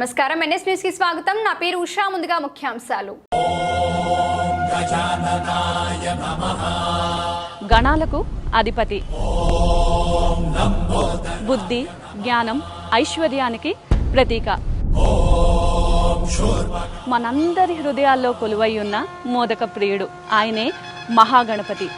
నమస్కారం. ఎన్ఎస్ న్యూస్కి స్వాగతం. నా పేరు ఉషా. ముందుగా ముఖ్యాంశాలు. గణాలకు అధిపతి. బుద్ధి జ్ఞానం ఐశ్వర్యానికి ప్రతీక. మనందరి హృదయాల్లో కొలువై ఉన్న మోదక ప్రియుడు ఆయనే మహాగణపతి.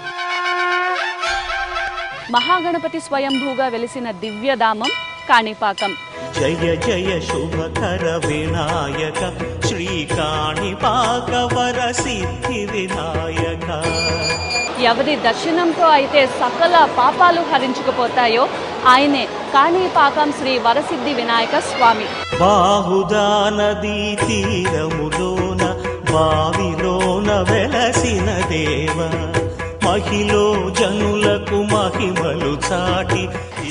మహాగణపతి స్వయంభూగా వెలిసిన దివ్యధామం కాణిపాకం. జయ జయ శుభకర వినాయక శ్రీకాణిపాక వర సిద్ధి వినాయక. ఎవరి దర్శనంతో అయితే సకల పాపాలు హరించుకుపోతాయో ఆయనే కాణిపాకం శ్రీ వరసిద్ధి వినాయక స్వామి. బాహుదా నదీ తీరములోన బావిలోన వెలసిన దేవ. మహిలో జనులకు మహిమలు చాటి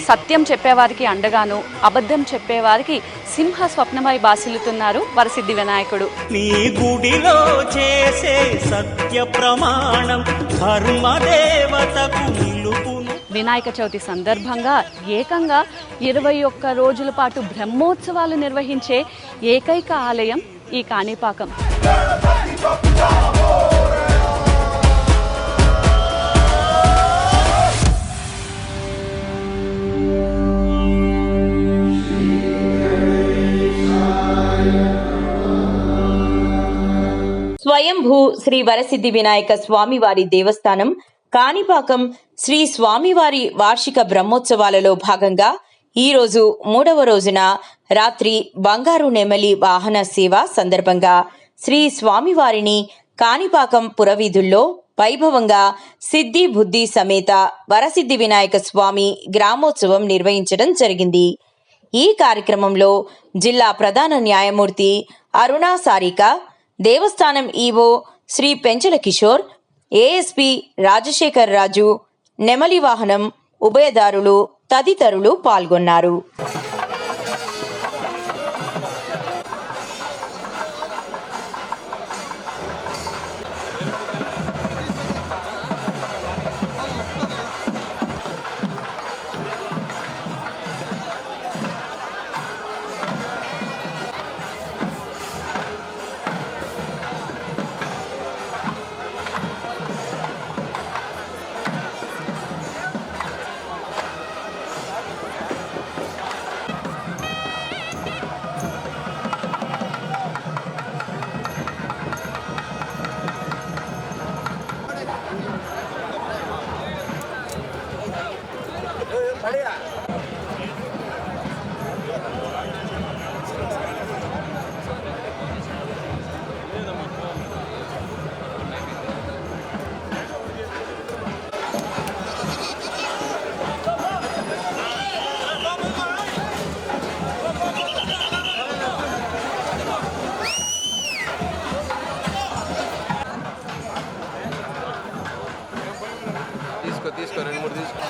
సత్యం చెప్పేవారికి అండగాను అబద్ధం చెప్పేవారికి సింహ స్వప్నమై బాసిల్లుతున్నారు వరసిద్ధి వినాయకుడు. నీ గుడిలో చేసే సత్య ప్రమాణం ధర్మదేవతకు వినాయక చవితి సందర్భంగా ఏకంగా ఇరవై ఒక్క రోజుల పాటు బ్రహ్మోత్సవాలు నిర్వహించే ఏకైక ఆలయం ఈ కాణిపాకం. స్వయంభూ శ్రీ వరసిద్ధి వినాయక స్వామివారి దేవస్థానం కాణిపాకం శ్రీ స్వామివారి వార్షిక బ్రహ్మోత్సవాలలో భాగంగా ఈరోజు మూడవ రోజున రాత్రి బంగారు నెమలి వాహన సేవ సందర్భంగా శ్రీ స్వామివారిని కాణిపాకం పురవీధుల్లో వైభవంగా సిద్ధి బుద్ధి సమేత వరసిద్ధి వినాయక స్వామి గ్రామోత్సవం నిర్వహించడం జరిగింది. ఈ కార్యక్రమంలో జిల్లా ప్రధాన న్యాయమూర్తి అరుణా సారిక దేవస్థానం ఈవో శ్రీ పెంచల కిషోర్ ఏఎస్పి రాజశేఖర్ రాజు నెమలి వాహనం ఉభయదారులు తదితరులు పాల్గొన్నారు. తీసుకో తీసుకో రెండు మూడు తీసుకో